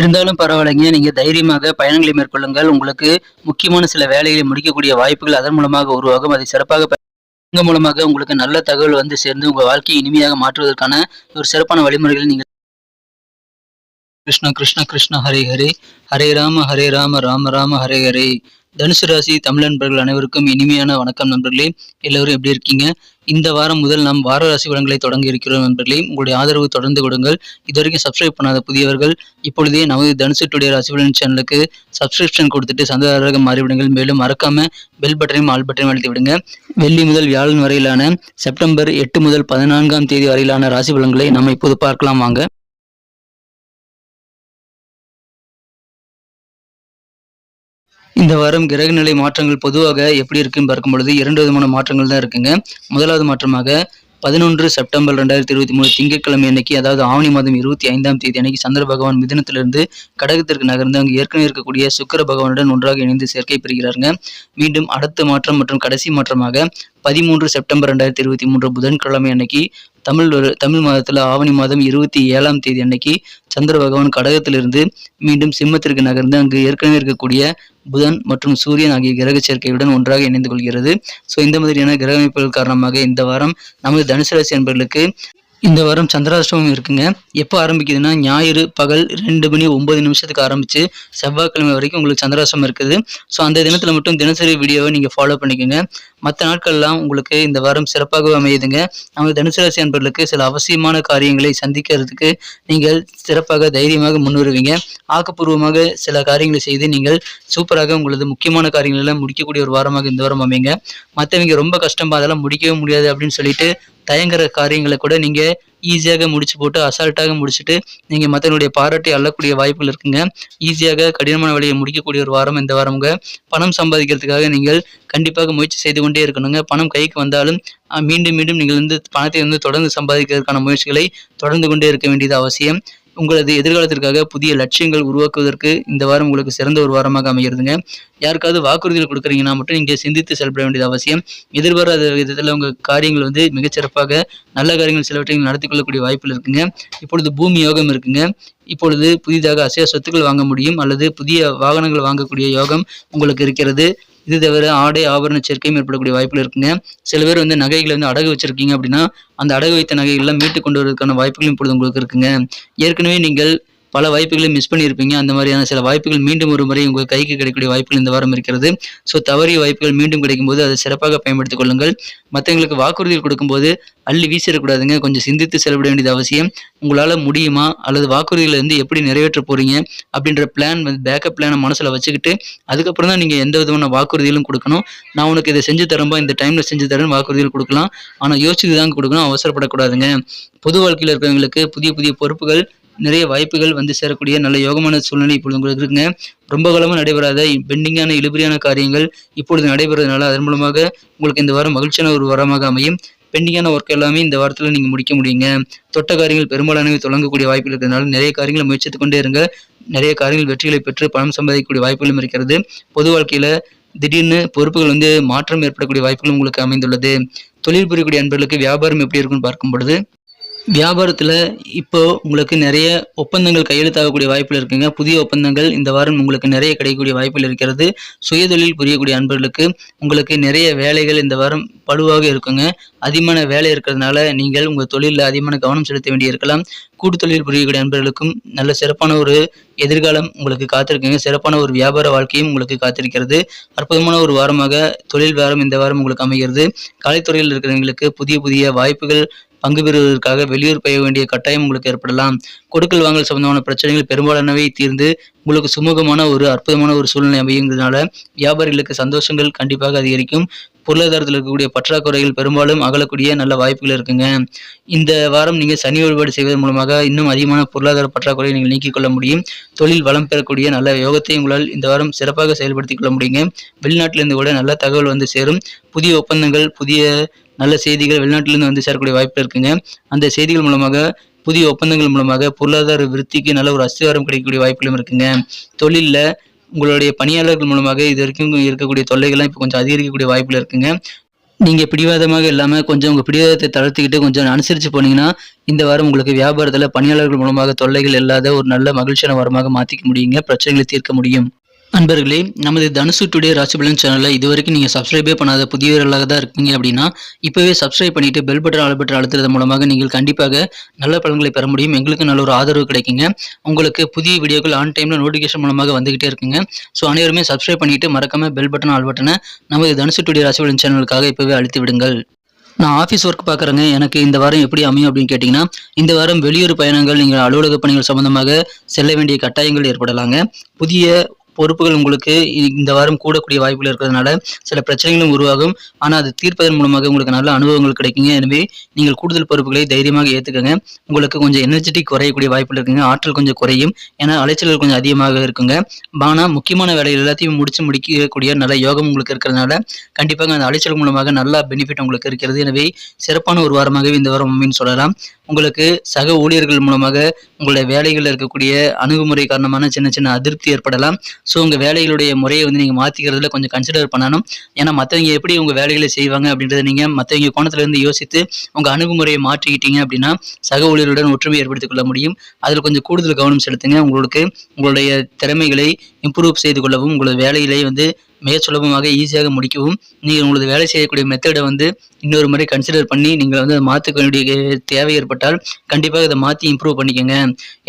இருந்தாலும் பரவாயில்லைங்க. நீங்க தைரியமாக பயணங்களை மேற்கொள்ளுங்கள். உங்களுக்கு முக்கியமான சில வேலைகளை முடிக்கக்கூடிய வாய்ப்புகள் அதன் மூலமாக உருவாகும். அதை சிறப்பாக உங்கள் மூலமாக உங்களுக்கு நல்ல தகவல் வந்து சேர்ந்து உங்க வாழ்க்கையை இனிமையாக மாற்றுவதற்கான ஒரு சிறப்பான வழிமுறைகளை நீங்கள் கிருஷ்ண கிருஷ்ண கிருஷ்ண ஹரே ஹரே. ஹரே ராம ஹரே ராம ராம ராம ஹரே ஹரே. தனுசு ராசி தமிழ் நண்பர்கள் அனைவருக்கும் இனிமையான வணக்கம் நண்பர்களே. எல்லோரும் எப்படி இருக்கீங்க? இந்த வாரம் முதல் நாம் வார ராசி வளங்களை தொடங்க இருக்கிறோம் நண்பர்களே. உங்களுடைய ஆதரவு தொடர்ந்து கொடுங்கள். இதுவரைக்கும் சப்ஸ்கிரைப் பண்ணாத புதியவர்கள் இப்பொழுதே நமது தனுசு டுடே ராசி பலன் சேனலுக்கு சப்ஸ்கிரிப்ஷன் கொடுத்துட்டு சந்தாதாரராக மாறிவிடுங்கள். மேலும் மறக்காம பெல் பட்டனையும் ஆல் பட்டனையும் அழுத்தி விடுங்க. வெள்ளி முதல் வியாழன் வரையிலான செப்டம்பர் எட்டு முதல் பதினான்காம் தேதி வரையிலான ராசி பலன்களை நம்ம இப்போது பார்க்கலாம். வாங்க. இந்த வாரம் கிரகநிலை மாற்றங்கள் பொதுவாக எப்படி இருக்குன்னு பார்க்கும் பொழுது இரண்டு விதமான மாற்றங்கள் தான் இருக்குங்க. முதலாவது மாற்றமாக பதினொன்று செப்டம்பர் ரெண்டாயிரத்தி இருபத்தி மூணு திங்கட்கிழமை அன்னைக்கு அதாவது ஆவணி மாதம் இருபத்தி ஐந்தாம் தேதி அன்னைக்கு சந்திர பகவான் மிதனத்திலிருந்து கடகத்திற்கு நகர்ந்து அங்கு ஏற்கனவே இருக்கக்கூடிய சுக்கிர பகவானுடன் ஒன்றாக இணைந்து சேர்க்கை பெறுகிறாருங்க. மீண்டும் அடுத்த மாற்றம் மற்றும் கடைசி மாற்றமாக பதிமூன்று செப்டம்பர் ரெண்டாயிரத்தி இருபத்தி மூன்று புதன்கிழமை அன்னைக்கு தமிழ் தமிழ் மாதத்தில் ஆவணி மாதம் இருபத்தி ஏழாம் தேதி அன்னைக்கு சந்திர பகவான் கடகத்திலிருந்து மீண்டும் சிம்மத்திற்கு நகர்ந்து அங்கு ஏற்கனவே இருக்கக்கூடிய புதன் மற்றும் சூரியன் ஆகிய கிரக சேர்க்கையுடன் ஒன்றாக இணைந்து கொள்கிறது. ஸோ இந்த மாதிரியான கிரக அமைப்புகள் காரணமாக இந்த வாரம் நமது தனுசு ராசி என்பவர்களுக்கு இந்த வாரம் சந்திராஷ்டமம் இருக்குங்க. எப்போ ஆரம்பிக்குதுன்னா ஞாயிறு பகல் ரெண்டு மணி ஒன்பது நிமிஷத்துக்கு ஆரம்பிச்சு செவ்வாய்க்கிழமை வரைக்கும் உங்களுக்கு சந்திராஷ்டமம் இருக்குது. ஸோ அந்த தினத்தில் மட்டும் தினசரி வீடியோவை நீங்கள் ஃபாலோ பண்ணிக்கோங்க. மற்ற நாட்கள்லாம் உங்களுக்கு இந்த வாரம் சிறப்பாகவே அமையுதுங்க. நமது தனுசு ராசி அன்பர்களுக்கு சில அவசியமான காரியங்களை சந்திக்கிறதுக்கு நீங்கள் சிறப்பாக தைரியமாக முன்வருவீங்க. ஆக்கப்பூர்வமாக சில காரியங்களை செய்து நீங்கள் சூப்பராக உங்களது முக்கியமான காரியங்களெல்லாம் முடிக்கக்கூடிய ஒரு வாரமாக இந்த வாரம் அமைங்க மற்றவங்க ரொம்ப கஷ்டமாக அதெல்லாம் முடிக்கவே முடியாது அப்படின்னு சொல்லிட்டு தயங்குற காரியங்களை கூட நீங்கள் ஈஸியாக முடிச்சு போட்டு அசால்ட்டாக முடிச்சுட்டு நீங்கள் மற்றவனுடைய பாராட்டி அள்ளக்கூடிய வாய்ப்புகள் இருக்குங்க. ஈஸியாக கடினமான வேலையை முடிக்கக்கூடிய ஒரு வாரம் இந்த வாரமுங்க. பணம் சம்பாதிக்கிறதுக்காக நீங்கள் கண்டிப்பாக முயற்சி செய்து கொண்டே இருக்கணுங்க. பணம் கைக்கு வந்தாலும் மீண்டும் மீண்டும் நீங்கள் வந்து பணத்தை வந்து தொடர்ந்து சம்பாதிக்கிறதுக்கான முயற்சிகளை தொடர்ந்து கொண்டே இருக்க வேண்டியது அவசியம். உங்களது எதிர்காலத்திற்காக புதிய லட்சியங்கள் உருவாக்குவதற்கு இந்த வாரம் உங்களுக்கு சிறந்த ஒரு வாரமாக அமைகிறதுங்க. யாருக்காவது வாக்குறுதிகள் கொடுக்குறீங்கன்னா மட்டும் நீங்கள் சிந்தித்து செயல்பட வேண்டியது அவசியம். எதிர்பாராத விதத்தில் உங்கள் காரியங்கள் வந்து மிகச்சிறப்பாக நல்ல காரியங்கள் சிலவற்றையும் நடத்தி கொள்ளக்கூடிய வாய்ப்புகள் இருக்குங்க. இப்பொழுது பூமி யோகம் இருக்குங்க. இப்பொழுது புதிதாக அசைய சொத்துக்கள் வாங்க முடியும் அல்லது புதிய வாகனங்கள் வாங்கக்கூடிய யோகம் உங்களுக்கு இருக்கிறது. இது தவிர ஆடை ஆபரண சேர்க்கையும் ஏற்படக்கூடிய வாய்ப்புகள் இருக்குங்க. சில பேர் வந்து நகைகளை வந்து அடகு வச்சிருக்கீங்க அப்படின்னா அந்த அடகு வைத்த நகைகள்லாம் மீட்டு கொண்டு வருவதற்கான வாய்ப்புகளும் இப்பொழுது உங்களுக்கு இருக்குங்க. ஏற்கனவே நீங்கள் பல வாய்ப்புகளை மிஸ் பண்ணியிருப்பீங்க. அந்த மாதிரியான சில வாய்ப்புகள் மீண்டும் ஒரு முறை உங்கள் கைக்கு கிடைக்கக்கூடிய வாய்ப்புகள் இந்த வாரம் இருக்கிறது. ஸோ தவறிய வாய்ப்புகள் மீண்டும் கிடைக்கும்போது அதை சிறப்பாக பயன்படுத்திக் கொள்ளுங்கள். மற்றவங்களுக்கு வாக்குறுதிகள் கொடுக்கும்போது அள்ளி வீசிடக்கூடாதுங்க. கொஞ்சம் சிந்தித்து செயல்பட வேண்டியது அவசியம். உங்களால் முடியுமா? அல்லது வாக்குறுதிகளை வந்து எப்படி நிறைவேற்ற போகிறீங்க அப்படின்ற பிளான் வந்து பேக்கப் பிளானை மனசில் வச்சுக்கிட்டு அதுக்கப்புறம் தான் நீங்கள் எந்த விதமான வாக்குறுதிகளும் கொடுக்கணும். நான் உனக்கு இதை செஞ்சு தரம்பா இந்த டைமில் செஞ்சு தரேன் வாக்குறுதிகள் கொடுக்கலாம். ஆனால் யோசிச்சு தான் கொடுக்கணும். அவசரப்படக்கூடாதுங்க. பொது வாழ்க்கையில் இருக்கிறவங்களுக்கு புதிய புதிய பொறுப்புகள் நிறைய வாய்ப்புகள் வந்து சேரக்கூடிய நல்ல யோகமான சூழ்நிலை இப்பொழுது உங்களுக்கு இருக்குங்க. ரொம்ப காலமாக நடைபெறாத பெண்டிங்கான இழுபறியான காரியங்கள் இப்பொழுது நடைபெறதுனால அதன் மூலமாக உங்களுக்கு இந்த வாரம் மகிழ்ச்சியான ஒரு வாரமாக அமையும். பெண்டிங்கான ஒர்க் எல்லாமே இந்த வாரத்தில் நீங்கள் முடிக்க முடியுங்க. தொட்ட காரியங்கள் பெரும்பாலானவை தொடங்கக்கூடிய வாய்ப்புகள் இருக்கிறதுனால நிறைய காரியங்களை முயற்சித்துக் கொண்டே இருங்க. நிறைய காரியங்கள் வெற்றிகளை பெற்று பணம் சம்பாதிக்கக்கூடிய வாய்ப்புகளும் இருக்கிறது. பொது வாழ்க்கையில் திடீர்னு பொறுப்புகள் வந்து மாற்றம் ஏற்படக்கூடிய வாய்ப்புகளும் உங்களுக்கு அமைந்துள்ளது. தொழில் புரியக்கூடிய அன்பர்களுக்கு வியாபாரம் எப்படி இருக்குன்னு பார்க்கும் பொழுது வியாபாரத்தில் இப்போ உங்களுக்கு நிறைய ஒப்பந்தங்கள் கையெழுத்தாகக்கூடிய வாய்ப்பில் இருக்குங்க. புதிய ஒப்பந்தங்கள் இந்த வாரம் உங்களுக்கு நிறைய கிடைக்கக்கூடிய வாய்ப்பில் இருக்கிறது. சுயதொழில் புரியக்கூடிய அன்பர்களுக்கு உங்களுக்கு நிறைய வேலைகள் இந்த வாரம் பழுவாக இருக்குங்க. அதிகமான வேலை இருக்கிறதுனால நீங்கள் உங்கள் தொழிலில் அதிகமான கவனம் செலுத்த வேண்டியிருக்கலாம். கூட்டு தொழில் புரியக்கூடிய நண்பர்களுக்கும் நல்ல சிறப்பான ஒரு எதிர்காலம் உங்களுக்கு காத்திருக்குங்க. சிறப்பான ஒரு வியாபார வாழ்க்கையும் உங்களுக்கு காத்திருக்கிறது. அற்புதமான ஒரு வாரமாக தொழில் வாரம் இந்த வாரம் உங்களுக்கு அமைகிறது. கலைத்துறையில் இருக்கிறவங்களுக்கு புதிய புதிய வாய்ப்புகள் பங்கு பெறுவதற்காக வெளியூர் பெய்ய வேண்டிய கட்டாயம் உங்களுக்கு ஏற்படலாம். கொடுக்கல் வாங்கல் சம்பந்தமான பிரச்சனைகள் பெரும்பாலானவை தீர்ந்து உங்களுக்கு சுமூகமான ஒரு அற்புதமான ஒரு சூழ்நிலை அமையுங்கிறதுனால வியாபாரிகளுக்கு சந்தோஷங்கள் கண்டிப்பாக அதிகரிக்கும். பொருளாதாரத்தில் இருக்கக்கூடிய பற்றாக்குறைகள் பெரும்பாலும் அகலக்கூடிய நல்ல வாய்ப்புகள் இருக்குங்க. இந்த வாரம் நீங்கள் சனி வழிபாடு செய்வதன் மூலமாக இன்னும் அதிகமான பொருளாதார பற்றாக்குறையை நீங்கள் நீக்கிக் கொள்ள முடியும். தொழில் வளம் பெறக்கூடிய நல்ல யோகத்தை உங்களால் இந்த வாரம் சிறப்பாக செயல்படுத்திக் கொள்ள முடியுங்க. வெளிநாட்டிலிருந்து கூட நல்ல தகவல் வந்து சேரும். புதிய ஒப்பந்தங்கள் புதிய நல்ல செய்திகள் வெளிநாட்டிலிருந்து வந்து சேரக்கூடிய வாய்ப்பு இருக்குங்க. அந்த செய்திகள் மூலமாக புதிய ஒப்பந்தங்கள் மூலமாக பொருளாதார விருத்திக்கு நல்ல ஒரு அஸ்திவாரம் கிடைக்கக்கூடிய வாய்ப்புகளும் இருக்குங்க. தொழிலில் உங்களுடைய பணியாளர்கள் மூலமாக இது வரைக்கும் இருக்கக்கூடிய தொல்லைகள்லாம் இப்போ கொஞ்சம் அதிகரிக்கக்கூடிய வாய்ப்பில் இருக்குங்க. நீங்கள் பிடிவாதமாக இல்லாமல் கொஞ்சம் உங்கள் பிடிவாதத்தை தளர்த்திக்கிட்டு கொஞ்சம் அனுசரித்து போனீங்கன்னா இந்த வாரம் உங்களுக்கு வியாபாரத்தில் பணியாளர்கள் மூலமாக தொல்லைகள் இல்லாத ஒரு நல்ல மகிழ்ச்சியான வாரமாக மாற்றிக்க முடியுங்க. பிரச்சனைகளை தீர்க்க முடியும். அன்பர்களே நமது தனுசு டுடே ராசிபலன் சேனலில் இது வரைக்கும் நீங்கள் சப்ஸ்கிரைபே பண்ணாத புதியவர்களாக தான் இருக்கீங்க அப்படின்னா இப்போவே சப்ஸ்கிரைப் பண்ணிட்டு பெல் பட்டன் ஆல் பட்டன் அழுத்துறது மூலமாக நீங்கள் கண்டிப்பாக நல்ல பலன்களை பெற முடியும். எங்களுக்கு நல்ல ஒரு ஆதரவு கிடைக்குங்க. உங்களுக்கு புதிய வீடியோக்கள் ஆன் டைமில் நோட்டிஃபிகேஷன் மூலமாக வந்துகிட்டே இருக்குங்க. ஸோ அனைவருமே சப்ஸ்கிரைப் பண்ணிட்டு மறக்காமல் பெல் பட்டன் ஆல் பட்டனை நமது தனுசு டுடே ராசிபலன் சேனலுக்காக இப்போவே அழுத்தி விடுங்கள். நான் ஆஃபீஸ் ஒர்க் பார்க்குறேங்க. எனக்கு இந்த வாரம் எப்படி அமையும் அப்படின்னு கேட்டிங்கன்னா இந்த வாரம் வெளியூர் பயணங்கள் நீங்கள் அலுவலக பணிகள் சம்பந்தமாக செல்ல வேண்டிய கட்டாயங்கள் ஏற்படலாங்க. புதிய பொறுப்புகள் உங்களுக்கு இந்த வாரம் கூடக்கூடிய வாய்ப்புகள் இருக்கிறதுனால சில பிரச்சனைகளும் உருவாகும். ஆனால் அது தீர்ப்பதன் மூலமாக உங்களுக்கு நல்ல அனுபவங்கள் கிடைக்குங்க. எனவே நீங்கள் கூடுதல் பொறுப்புகளை தைரியமாக ஏற்றுக்கங்க உங்களுக்கு கொஞ்சம் எனர்ஜெட்டிக் குறையக்கூடிய வாய்ப்புகள் இருக்குங்க. ஆற்றல் கொஞ்சம் குறையும். ஏன்னா அலைச்சல்கள் கொஞ்சம் அதிகமாக இருக்குங்க. ஆனால் முக்கியமான வேலைகள் எல்லாத்தையும் முடிச்சு முடிக்கக்கூடிய நல்ல யோகம் உங்களுக்கு இருக்கிறதுனால கண்டிப்பாக அந்த அலைச்சல் மூலமாக நல்ல பெனிஃபிட் உங்களுக்கு இருக்கிறது. எனவே சிறப்பான ஒரு வாரமாகவே இந்த வாரம் அமைன்னு சொல்லலாம். உங்களுக்கு சக ஊழியர்கள் மூலமாக உங்களுடைய வேலைகளில் இருக்கக்கூடிய அணுகுமுறை காரணமான சின்ன சின்ன அதிருப்தி ஏற்படலாம். ஸோ உங்கள் வேலைகளுடைய முறையை வந்து நீங்கள் மாற்றிக்கிறதுல கொஞ்சம் கன்சிடர் பண்ணணும். ஏன்னா மற்றவங்க எப்படி உங்கள் வேலைகளை செய்வாங்க அப்படின்றத நீங்கள் மற்றவங்க கோணத்துலேருந்து யோசித்து உங்கள் அணுகுமுறையை மாற்றிக்கிட்டீங்க அப்படின்னா சக ஊழியர்களுடன் ஒற்றுமை ஏற்படுத்திக் கொள்ள முடியும். அதில் கொஞ்சம் கூடுதல் கவனம் செலுத்துங்க. உங்களுக்கு உங்களுடைய திறமைகளை இம்ப்ரூவ் செய்து கொள்ளவும் உங்களது வேலையிலே வந்து மிக சுலபமாக ஈஸியாக முடிக்கவும் நீங்கள் உங்களது வேலை செய்யக்கூடிய மெத்தடை வந்து இன்னொரு முறை கன்சிடர் பண்ணி நீங்கள் வந்து அதை மாற்றிக்க வேண்டிய தேவை ஏற்பட்டால் கண்டிப்பாக இதை மாற்றி இம்ப்ரூவ் பண்ணிக்கோங்க.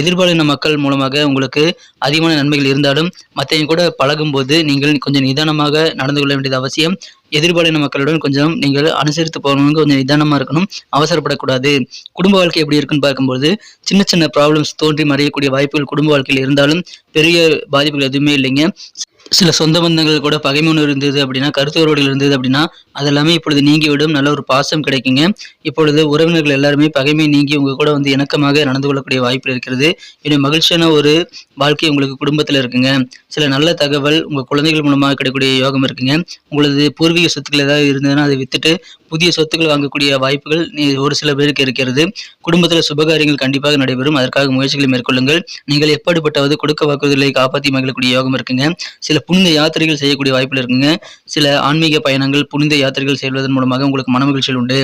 எதிர்பாலின மக்கள் மூலமாக உங்களுக்கு அதிகமான நன்மைகள் இருந்தாலும் மற்றவங்க கூட பழகும்போது நீங்கள் கொஞ்சம் நிதானமாக நடந்து கொள்ள வேண்டியது அவசியம். எதிர்பாலின மக்களுடன் கொஞ்சம் நீங்கள் அனுசரித்து போகணும்னு கொஞ்சம் நிதானமாக இருக்கணும். அவசரப்படக்கூடாது. குடும்ப வாழ்க்கை எப்படி இருக்குன்னு பார்க்கும்போது சின்ன சின்ன ப்ராப்ளம்ஸ் தோன்றி மறையக்கூடிய வாய்ப்புகள் குடும்ப வாழ்க்கையில் இருந்தாலும் பெரிய பாதிப்புகள் எதுவுமே இல்லைங்க. சில சொந்த பந்தங்கள் கூட பகைமை இருந்தது அப்படின்னா கருத்து வேறுபாடுகள் இருந்தது அப்படின்னா அதெல்லாமே இப்பொழுது நீங்கிவிடும். நல்ல ஒரு பாசம் கிடைக்குங்க. இப்பொழுது உறவினர்கள் எல்லாருமே பகைமை நீங்கி உங்க கூட வந்து இணக்கமாக நடந்து கொள்ளக்கூடிய வாய்ப்பு இருக்கிறது. இன்னும் மகிழ்ச்சியான ஒரு வாழ்க்கை உங்களுக்கு குடும்பத்தில் இருக்குங்க. சில நல்ல தகவல் உங்க குழந்தைகள் மூலமாக கிடைக்கக்கூடிய யோகம் இருக்குங்க. உங்களது பூர்வீக சொத்துக்கள் ஏதாவது இருந்ததுன்னா அதை வித்துட்டு புதிய சொத்துக்கள் வாங்கக்கூடிய வாய்ப்புகள் நீ- ஒரு சில பேருக்கு இருக்கிறது. குடும்பத்தில் சுபகாரியங்கள் கண்டிப்பாக நடைபெறும். அதற்காக முயற்சிகளை மேற்கொள்ளுங்கள். நீங்கள் எப்படிப்பட்டாவது கொடுக்க வாக்குறுதிகளை காப்பாற்றி மகிழக்கூடிய யோகம் இருக்குங்க. சில புனித யாத்திரைகள் செய்யக்கூடிய வாய்ப்புகள் இருக்குங்க. சில ஆன்மீக பயணங்கள் புனித யாத்திரைகள் செய்வதன் மூலமாக உங்களுக்கு மனமகிழ்ச்சிகள் உண்டு.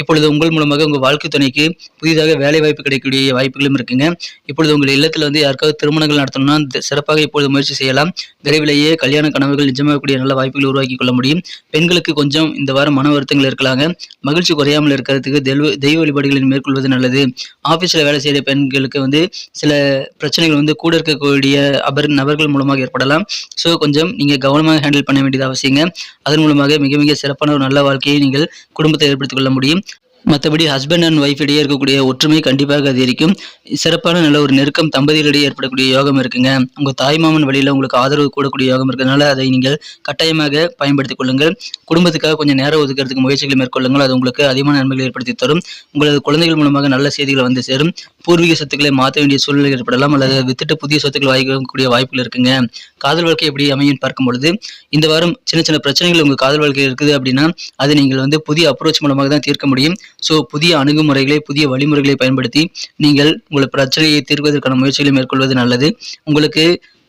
இப்பொழுது உங்கள் மூலமாக உங்கள் வாழ்க்கை துணைக்கு புதிதாக வேலை வாய்ப்பு கிடைக்கக்கூடிய வாய்ப்புகளும் இருக்குங்க. இப்பொழுது உங்கள் இல்லத்தில் வந்து யாருக்காவது திருமணங்கள் நடத்தணும்னா சிறப்பாக இப்பொழுது முயற்சி செய்யலாம். விரைவிலேயே கல்யாண கனவுகள் நிஜமாகக்கூடிய நல்ல வாய்ப்புகள் உருவாக்கி கொள்ள முடியும். பெண்களுக்கு கொஞ்சம் இந்த வாரம் மன வருத்தங்கள் இருக்கலாங்க. மகிழ்ச்சி குறையாமல் இருக்கிறதுக்கு தெய்வ தெய்வ வழிபாடுகளை மேற்கொள்வது நல்லது. ஆஃபீஸில் வேலை செய்கிற பெண்களுக்கு வந்து சில பிரச்சனைகள் வந்து கூட இருக்கக்கூடிய அபர் நபர்கள் மூலமாக ஏற்படலாம். ஸோ கொஞ்சம் நீங்கள் கவனமாக ஹேண்டில் பண்ண வேண்டியது அவசியங்க. அதன் மூலமாக மிக மிக சிறப்பான ஒரு நல்ல வாழ்க்கையை நீங்கள் குடும்பத்தை ஏற்படுத்திக் கொள்ள முடியும். மற்றபடி ஹஸ்பண்ட் அண்ட் ஒய்ஃப் இடையே இருக்கக்கூடிய ஒற்றுமை கண்டிப்பாக அதிகரிக்கும். சிறப்பான நல்ல ஒரு நெருக்கம் தம்பதிகளிடையே ஏற்படக்கூடிய யோகம் இருக்குங்க. உங்கள் தாய்மாமன் வழியில் உங்களுக்கு ஆதரவு கூடக்கூடிய யோகம் இருக்கிறதுனால அதை நீங்கள் கட்டாயமாக பயன்படுத்திக் கொள்ளுங்கள். குடும்பத்துக்காக கொஞ்சம் நேரம் ஒதுக்கிறதுக்கு முயற்சிகளை மேற்கொள்ளுங்கள். அது உங்களுக்கு அதிகமான நன்மைகளை ஏற்படுத்தி தரும். உங்களது குழந்தைகள் மூலமாக நல்ல செய்திகளை வந்து சேரும். பூர்வீக சொத்துக்களை மாற்ற வேண்டிய சூழ்நிலை ஏற்படலாம். அல்லது வித்துட்டு புதிய சொத்துக்கள் வாங்கிக்கக்கூடிய வாய்ப்புகள் இருக்குங்க. காதல் வாழ்க்கை எப்படி அமையும் பார்க்கும் பொழுது இந்த வாரம் சின்ன சின்ன பிரச்சனைகள் உங்கள் காதல் வாழ்க்கையில் இருக்குது அப்படின்னா அதை நீங்கள் வந்து புதிய அப்ரோச் மூலமாக தான் தீர்க்க முடியும். ஸோ புதிய அணுகுமுறைகளை புதிய வழிமுறைகளை பயன்படுத்தி நீங்கள் உங்கள் பிரச்சனையை தீர்ப்பதற்கான முயற்சிகளை மேற்கொள்வது நல்லது. உங்களுக்கு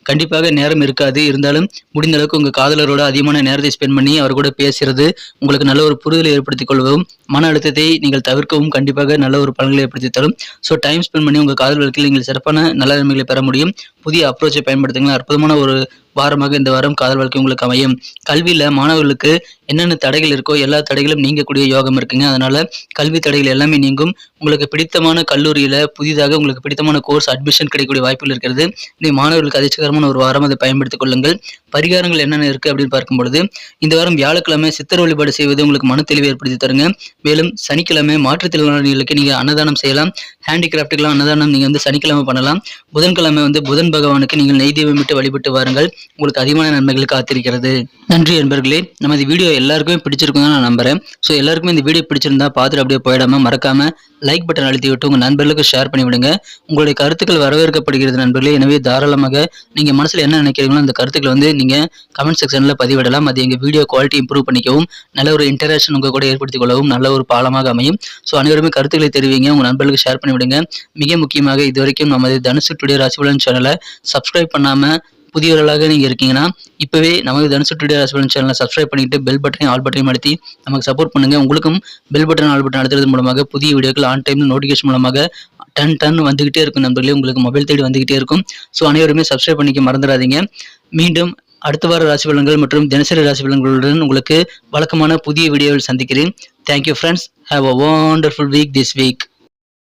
கண்டிப்பாக நேரம் இருக்காது. இருந்தாலும் முடிந்த அளவுக்கு உங்கள் காதலரோட அதிகமான நேரத்தை ஸ்பெண்ட் பண்ணி அவர் கூட பேசுறது உங்களுக்கு நல்ல ஒரு புரிதலை ஏற்படுத்திக் கொள்ளவும் மன அழுத்தத்தை நீங்கள் தவிர்க்கவும் கண்டிப்பாக நல்ல ஒரு பலன்களை ஏற்படுத்தி தரும். ஸோ டைம் ஸ்பெண்ட் பண்ணி உங்கள் காதல் வாழ்க்கையில் நீங்கள் சிறப்பான நல்ல நன்மைகளை பெற முடியும். புதிய அப்ரோச்சை பயன்படுத்துங்க அற்புதமான ஒரு வாரமாக இந்த வாரம் காதல் வாழ்க்கை உங்களுக்கு அமையும். கல்வியில் மாணவர்களுக்கு என்னென்ன தடைகள் இருக்கோ எல்லா தடைகளும் நீங்கக்கூடிய யோகம் இருக்குங்க. அதனால கல்வி தடைகள் எல்லாமே நீங்கும். உங்களுக்கு பிடித்தமான கல்லூரியில் புதிதாக உங்களுக்கு பிடித்தமான கோர்ஸ் அட்மிஷன் கிடைக்கக்கூடிய வாய்ப்புகள் இருக்கிறது. நீ மாணவர்களுக்கு அதிர்ச்சிகரமான ஒரு வாரம் அதை பயன்படுத்திக் கொள்ளுங்கள். பரிகாரங்கள் என்னென்ன இருக்கு அப்படின்னு பார்க்கும் பொழுது இந்த வாரம் வியாழக்கிழமை சித்தர் வழிபாடு செய்வது உங்களுக்கு மன தெளிவு ஏற்படுத்தி தருங்க. மேலும் சனிக்கிழமை மாற்றுத்திறனாளிகளுக்கு நீங்க அன்னதானம் செய்யலாம். ஹேண்டிகிராஃப்ட்டுக்கெல்லாம் அன்னதானம் நீங்க வந்து சனிக்கிழமை பண்ணலாம். புதன்கிழமை வந்து புதன் பகவானுக்கு நீங்கள் நெய் தீபம் விட்டு வழிபட்டு வாருங்கள். உங்களுக்கு அதிகமான நன்மைகள் காத்திருக்கிறது. நன்றி நண்பர்களே நமது வீடியோ எல்லாருக்குமே பிடிச்சிருக்கும் நான் நம்புறேன். ஸோ எல்லாருக்குமே இந்த வீடியோ பிடிச்சிருந்தா பார்த்துட்டு அப்படியே போயிடாம மறக்காம லைக் பட்டன் அழுத்தி விட்டு உங்கள் நண்பர்களுக்கு ஷேர் பண்ணிவிடுங்க உங்களுடைய கருத்துக்கள் வரவேற்கப்படுகிறது நண்பர்களே. எனவே தாராளமாக நீங்கள் மனசில் என்ன நினைக்கிறீங்களோ அந்த கருத்துக்களை வந்து நீங்கள் கமெண்ட் செக்ஷனில் பதிவிடலாம். அது எங்கள் வீடியோ குவாலிட்டி இம்ப்ரூவ் பண்ணிக்கவும் நல்ல ஒரு இன்டராக்ஷன் உங்கள் கூட ஏற்படுத்திக் கொள்ளவும் நல்ல ஒரு பாலமாக அமையும். ஸோ அனைவருமே கருத்துக்களை தெரிவிங்க. உங்கள் நண்பர்களுக்கு ஷேர் பண்ணிவிடுங்க மிக முக்கியமாக இதுவரைக்கும் நமது தனுசு டுடே ராசிபலன் சேனலை சப்ஸ்கிரைப் பண்ணாமல் புதியவர்களாக நீங்கள் இருக்கீங்கன்னா இப்போவே நமக்கு தனுசு டுடே ராசிபலன் சேனலை சப்ஸ்கிரைப் பண்ணிட்டு பெல் பட்டனையும் ஆல் பட்டனையும் அழுத்தி நமக்கு சப்போர்ட் பண்ணுங்கள் உங்களுக்கும் பெல் பட்டன் ஆல் பட்டன் அழுத்துறது மூலமாக புதிய வீடியோக்கள் ஆன் டைம் நோட்டிஃபிகேஷன் மூலமாக டன் டன் வந்துகிட்டே இருக்கும் நண்பர்களே. உங்களுக்கு மொபைல் தேடி வந்துகிட்டே இருக்கும். ஸோ அனைவருமே சப்ஸ்கிரைப் பண்ணிக்க மறந்துடாதீங்க. மீண்டும் அடுத்த வார ராசி பலன்கள் மற்றும் தினசரி ராசி பலன்களுடன் உங்களுக்கு வழக்கமான புதிய வீடியோவில் சந்திக்கிறேன். Thank you friends have a wonderful week this week